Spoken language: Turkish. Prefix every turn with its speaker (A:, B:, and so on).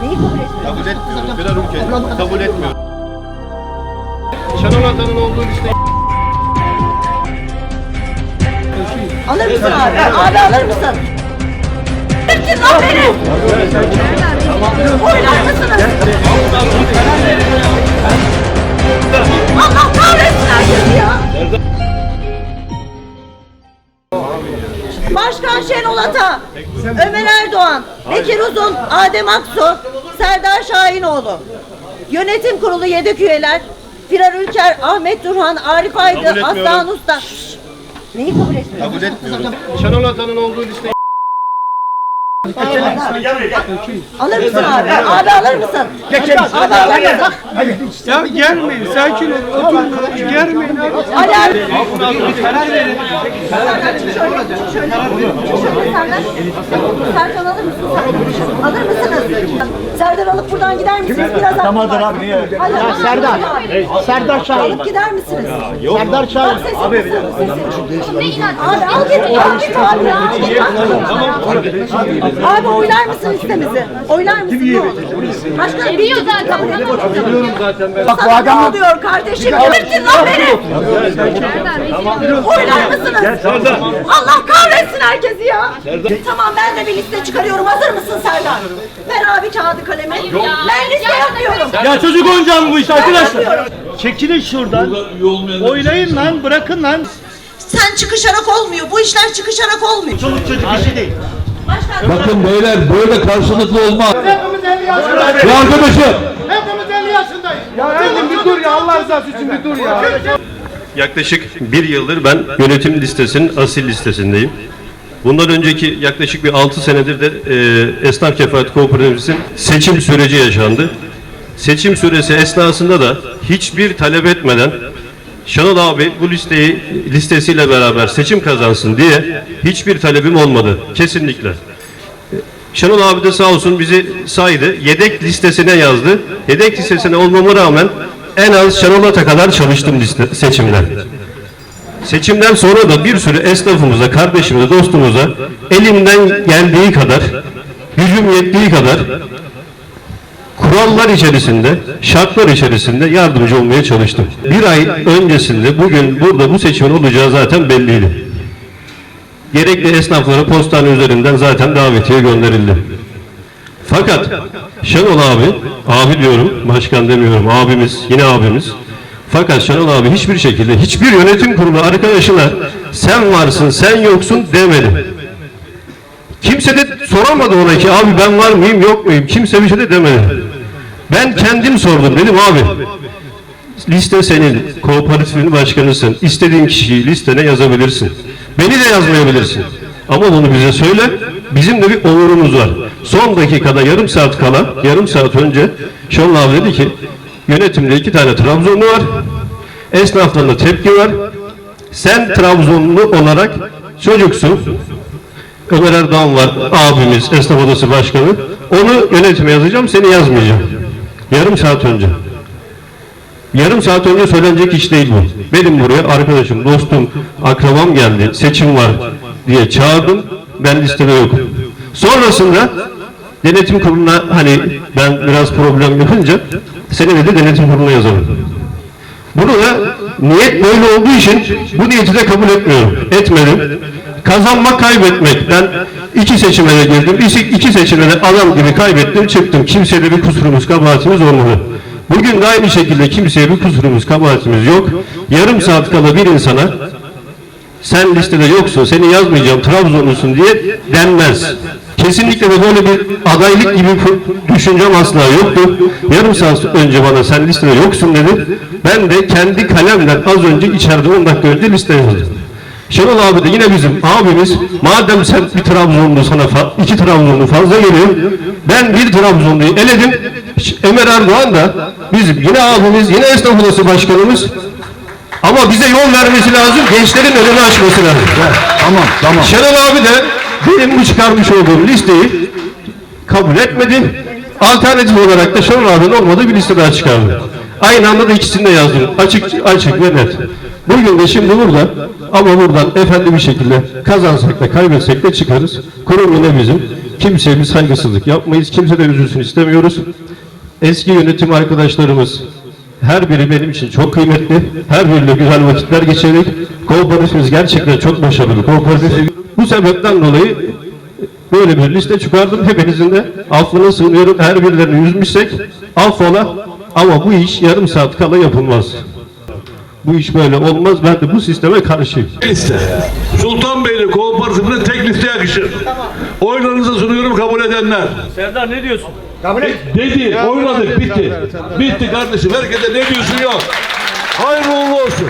A: Neyi kabul etmiyorsun?
B: Kabul etmiyorum. Birer ülke kabul etmiyorum. Şenol Atan'ın olduğu liste
A: Alır mısın abi? Abi alır mısın? Lan beni? Oynar mısınız? Başkan Şenol Ata, Ömer Erdoğan, Bekir Uzun, Adem Aksu, Serdar Şahinoğlu. Yönetim kurulu yedek üyeler Firar Ülker, Ahmet Turhan, Arif Aydın. Aslan Usta. Neyi kabul etmiyorsun?
B: kabul etmiyorum. Şenol Atan'ın olduğu liste
A: Alır mısın abi? Abi alır mısın? Abi alır mısın?
C: Ya gelmeyin, sakin olun, oturun, gelmeyin abi.
A: Ali abi. Şöyle. Çık şöyle Serdar. Serkan alır mısın? sen? Alır mısınız? Serdar alıp buradan gider misiniz? Biraz Tamamdır abi niye? Ya
D: Serdar. Serdar Şahin.
A: Alıp gider misiniz?
D: Serdar Şahin.
A: abi. Abi al git, al git abi. Al git. Abi oylar mısın listemizi? Oylar mısın? Ne olur? Başkanım biliyor zaten. Biliyorum zaten ben. Bak bu adam ne oluyor kardeşim? Kimirsin lan beni? Oylar mısınız? Allah kahretsin herkesi ya. Tamam ben de bir liste çıkarıyorum. Hazır mısın Serdar? Ver abi kağıdı kalemi. Ben liste yapıyorum.
D: Ya çocuk oyuncağı mı bu iş arkadaşlar? Çekilin şuradan. Oylayın lan, bırakın lan.
A: Sen çıkışarak olmuyor. Bu işler çıkışarak olmuyor.
D: Çoluk çocuk işi değil.
E: Bakın beyler böyle karşılıklı olmaz.
C: Hepimiz 50 yaşındayız.
E: Bu arkadaşım
C: Hepimiz 50 yaşındayız. Ya Engin bir dur ya Allah rızası için bir dur ya.
B: Yaklaşık bir yıldır ben yönetim listesinin asil listesindeyim. Bundan önceki yaklaşık bir 6 senedir de e, Esnaf Kefalet Kooperatifimizin seçim süreci yaşandı. Seçim süresi esnasında da hiçbir talep etmeden Şenol abi bu listeyi listesiyle beraber seçim kazansın diye hiçbir talebim olmadı. Kesinlikle. Şenol abi de sağ olsun bizi saydı. Yedek listesine yazdı. Yedek listesine olmama rağmen en az Şenol Ata kadar çalıştım liste, seçimler. Seçimden sonra da bir sürü esnafımıza, kardeşimize, dostumuza elimden geldiği kadar, gücüm yettiği kadar kurallar içerisinde, şartlar içerisinde yardımcı olmaya çalıştım. Bir ay öncesinde bugün burada bu seçimin olacağı zaten belliydi. Gerekli esnaflara postane üzerinden zaten davetiye gönderildi. Fakat Şenol abi, abi diyorum, başkan demiyorum, abimiz, yine abimiz. Fakat Şenol abi hiçbir şekilde, hiçbir yönetim kurulu arkadaşına sen varsın, sen yoksun demedi. Kimse de soramadı ona ki abi ben var mıyım, yok muyum? Kimse bir şey de demedi. Ben kendim sordum, dedim abi liste senin, kooperatifin başkanısın. İstediğin kişiyi listene yazabilirsin. Beni de yazmayabilirsin. Ama bunu bize söyle. Bizim de bir onurumuz var. Son dakikada yarım saat kala, yarım saat önce Şenol abi dedi ki yönetimde iki tane Trabzonlu var. Esnaflarında tepki var. Sen Trabzonlu olarak çocuksun. Ömer Erdoğan var abimiz, esnaf odası başkanı. Onu yönetime yazacağım, seni yazmayacağım. Yarım saat önce. Yarım saat önce söylenecek iş değil bu. Benim buraya arkadaşım, dostum, akrabam geldi, seçim var diye çağırdım. Ben listede yokum. Sonrasında denetim kuruluna hani ben biraz problem yapınca seni dedi denetim kuruluna yazalım. Bunu da niyet böyle olduğu için bu niyeti de kabul etmiyorum. Etmedim. Kazanmak, kaybetmek. Ben iki seçime de girdim. İki, iki seçime de adam gibi kaybettim, çıktım. Kimseye bir kusurumuz, kabahatimiz olmadı. Bugün de aynı şekilde kimseye bir kusurumuz, kabahatimiz yok. Yarım saat kala bir insana sen listede yoksun, seni yazmayacağım, Trabzonlusun diye denmez. Kesinlikle de böyle bir adaylık gibi düşüncem asla yoktu. Yarım saat önce bana sen listede yoksun dedi. Ben de kendi kalemle az önce içeride 10 dakika önce liste yazdım. Şenol abi de yine bizim abimiz. Madem sen bir Trabzonlu sana iki Trabzonlu fazla geliyor. Ben bir Trabzonluyu eledim. Ömer Erdoğan da bizim yine abimiz, yine esnaf odası başkanımız. Ama bize yol vermesi lazım, gençlerin önünü açması lazım.
E: tamam tamam.
B: Şenol abi de benim bu çıkarmış olduğum listeyi kabul etmedi. Alternatif olarak da Şenol abinin olmadığı bir liste daha çıkardı. Aynı anda da ikisini yazdım. Açık, açık ve net. Bugün de şimdi burada ama buradan efendi bir şekilde kazansak da kaybetsek de çıkarız. Kurum yine bizim. Kimseye bir saygısızlık yapmayız. Kimse de üzülsün istemiyoruz. Eski yönetim arkadaşlarımız her biri benim için çok kıymetli. Her biriyle güzel vakitler geçirdik. Kooperatifimiz gerçekten çok başarılı. Kooperatif. Bu sebepten dolayı böyle bir liste çıkardım. Hepinizin de affına sığınıyorum. Her birilerini üzmüşsek affola. Ama bu iş yarım saat kala yapılmaz. Bu iş böyle olmaz. Ben de bu sisteme karşıyım.
F: liste. Sultanbeyli Kooperatifine tek liste yakışır. Oylarınıza sunuyorum kabul edenler.
D: Serdar ne diyorsun?
F: Dedi, oyladık, bitti. Bitti kardeşim. Herkese ne diyorsun yok. Hayırlı uğurlu olsun.